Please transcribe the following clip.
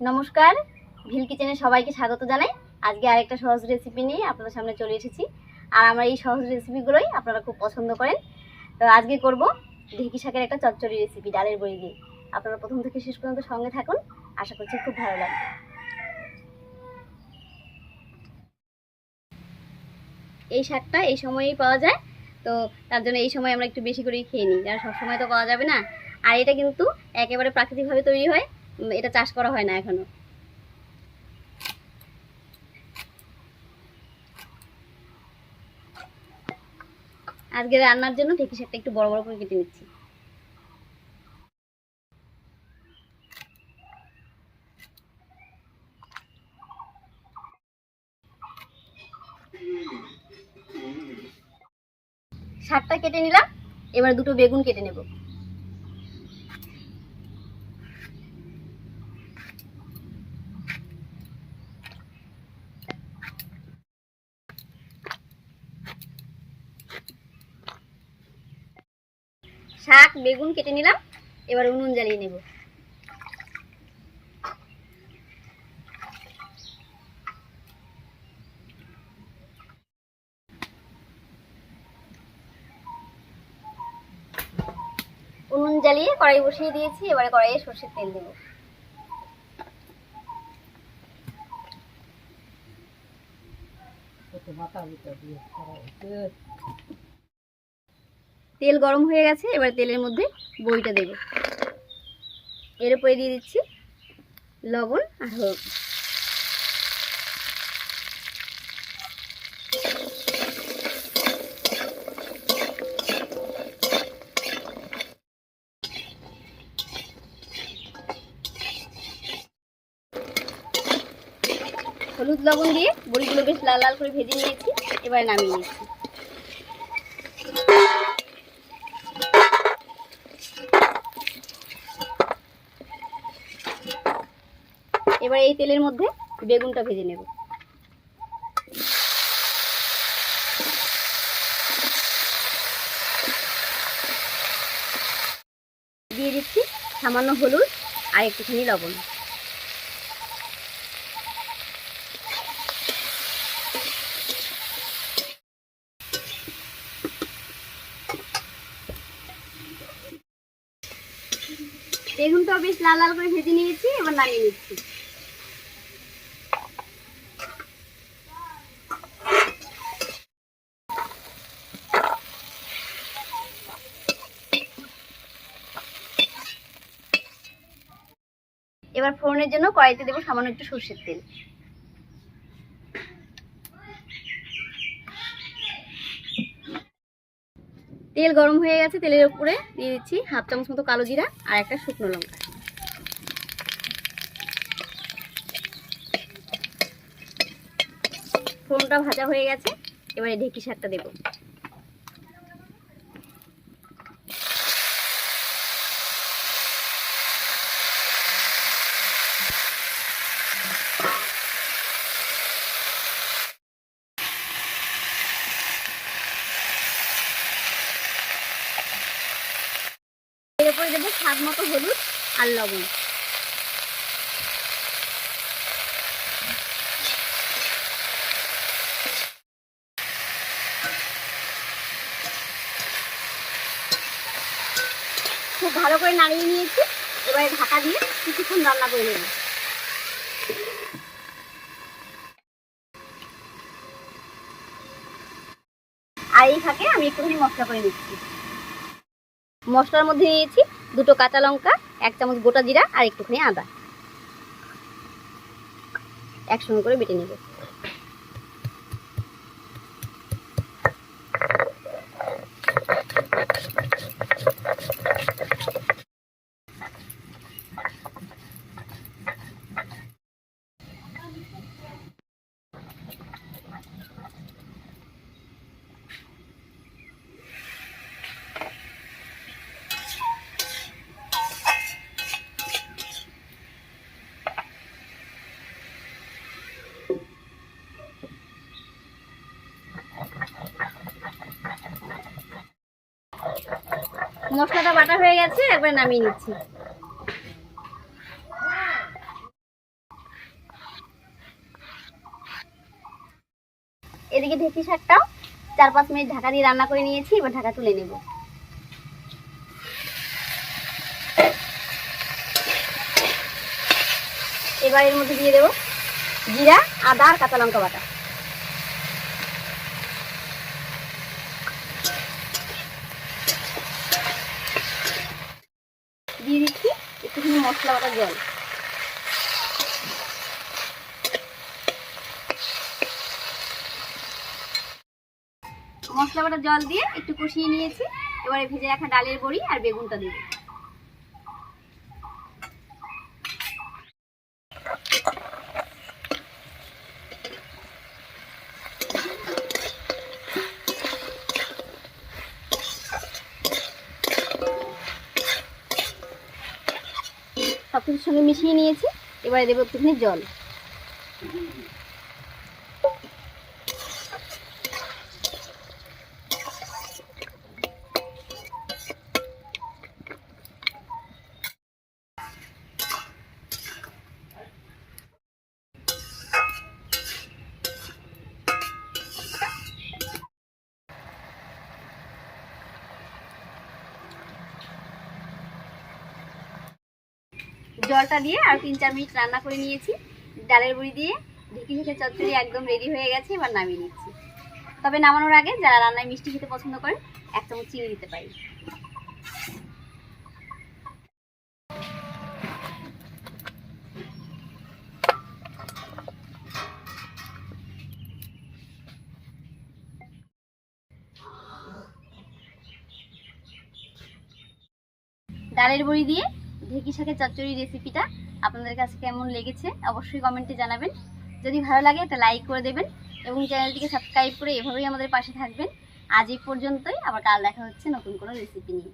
নমস্কার, ভিল কিচেনে সবাইকে স্বাগত জানাই। আজকে আরেকটা সহজ রেসিপি নিয়ে আপনাদের সামনে চলে এসেছি। আর আমার এই সহজ রেসিপিগুলোই আপনারা খুব পছন্দ করেন। তো আজকে করব ঢেকি শাকের একটা চচ্চড়ি রেসিপি ডালের বড়ি দিয়ে। আপনারা প্রথম থেকে শেষ পর্যন্ত সঙ্গে থাকুন, আশা করছি খুব ভালো লাগবে। এই শাকটা এই সময়েই পাওয়া যায়, তো তার জন্য এই সময় আমরা একটু বেশি করেই খেয়ে নিই। কারণ সবসময় তো পাওয়া যাবে না। আর এটা কিন্তু একেবারে প্রাকৃতিকভাবে তৈরি হয় এটা চাষ করা হয় না এখনও। আজকে রান্নার জন্য ঢেকি শাকটা একটু বড় বড় করে কেটে নিচ্ছি। শাকটা কেটে নিলাম, এবার দুটো বেগুন কেটে নেব। শাক, বেগুন কেটে নিলাম, এবার উনুন জ্বালিয়ে নেব। উনুন জ্বালিয়ে কড়াই বসিয়ে দিয়েছি, এবারে কড়াইয়ে সর্ষের তেল দেবো। তেল গরম হয়ে গেছে, এবার তেলের মধ্যে বইটা দেব। এর উপরে দিয়ে দিচ্ছি লবণ আর হলুদ। হলুদ লবণ দিয়ে বড়িগুলো বেশ লাল লাল করে ভেজে নিয়েছি, এবারে নামিয়ে নিচ্ছি। এবার এই তেলের মধ্যে বেগুনটা ভেজে নেব। দিয়ে দিচ্ছি সামান্য হলুদ আর একটুখানি লবণ। বেগুনটাও বেশ লাল লাল করে ভেজে নিয়েছি, এবার নামিয়ে নিচ্ছি। এবার ফোড়নের জন্য কড়াইতে দেবো সামান্য একটু সর্ষের তেল। তেল গরম হয়ে গেছে, তেলের উপরে দিয়ে দিচ্ছি হাফ চামচ মতো কালো জিরা আর একটা শুকনো লঙ্কা। ফোড়নটা ভাজা হয়ে গেছে, এবারে ঢেকি শাকটা দেবো। উপরে দেবো স্বাদ মতো হলুদ আর লবণ। খুব ভালো করে নাড়িয়ে নিয়েছি, এবারে ঢাকা দিয়ে কিছুক্ষণ রান্না করে নেব। আর এই ফাঁকে আমি একটুখানি মশলা করে নিচ্ছি। মশলার মধ্যে নিয়েছি দুটো কাঁচা লঙ্কা এক চামচ গোটা জিরা আর একটুখানি আদা। একসঙ্গে করে বেটে নেব। মশলাটা বাটা হয়ে গেছে, একবার নামিয়ে নিচ্ছি। এদিকে ঢেঁকি শাকটাও চার পাঁচ মিনিট ঢাকা দিয়ে রান্না করে নিয়েছি, এবার ঢাকা তুলে নেব। এবার এর মধ্যে দিয়ে দেবো জিরা, আদা আর কাঁচা লঙ্কা বাটা। মশলা বাটা জল। মশলা জল দিয়ে একটু কষিয়ে নিয়েছি। এবারে ভেজে রাখা ডালের বড়ি আর বেগুনটা দিয়ে সব সঙ্গে মিশিয়ে নিয়েছি। এবারে দেবো একটুখানি জল। জলটা দিয়ে আর তিন চার মিনিট রান্না করে নিয়েছি। ডালের বড়ি দিয়ে ঢেকি ঢেকে চচ্চড়ি একদম রেডি হয়ে গেছে, এবার নামিয়ে নিচ্ছি। তবে নামানোর আগে যারা রান্নায় মিষ্টি খেতে পছন্দ করেন, এক চামচ চিনি দিতে পারি। ডালের বড়ি দিয়ে ঢেকি শাকের চচ্চড়ি রেসিপিটা আপনাদের কাছে কেমন লেগেছে অবশ্যই কমেন্টে জানাবেন। যদি ভালো লাগে একটা লাইক করে দেবেন এবং চ্যানেলটিকে সাবস্ক্রাইব করে এভাবেই আমাদের পাশে থাকবেন। আজ এই পর্যন্তই, আবার কাল দেখা হচ্ছে নতুন কোনো রেসিপি নিয়ে।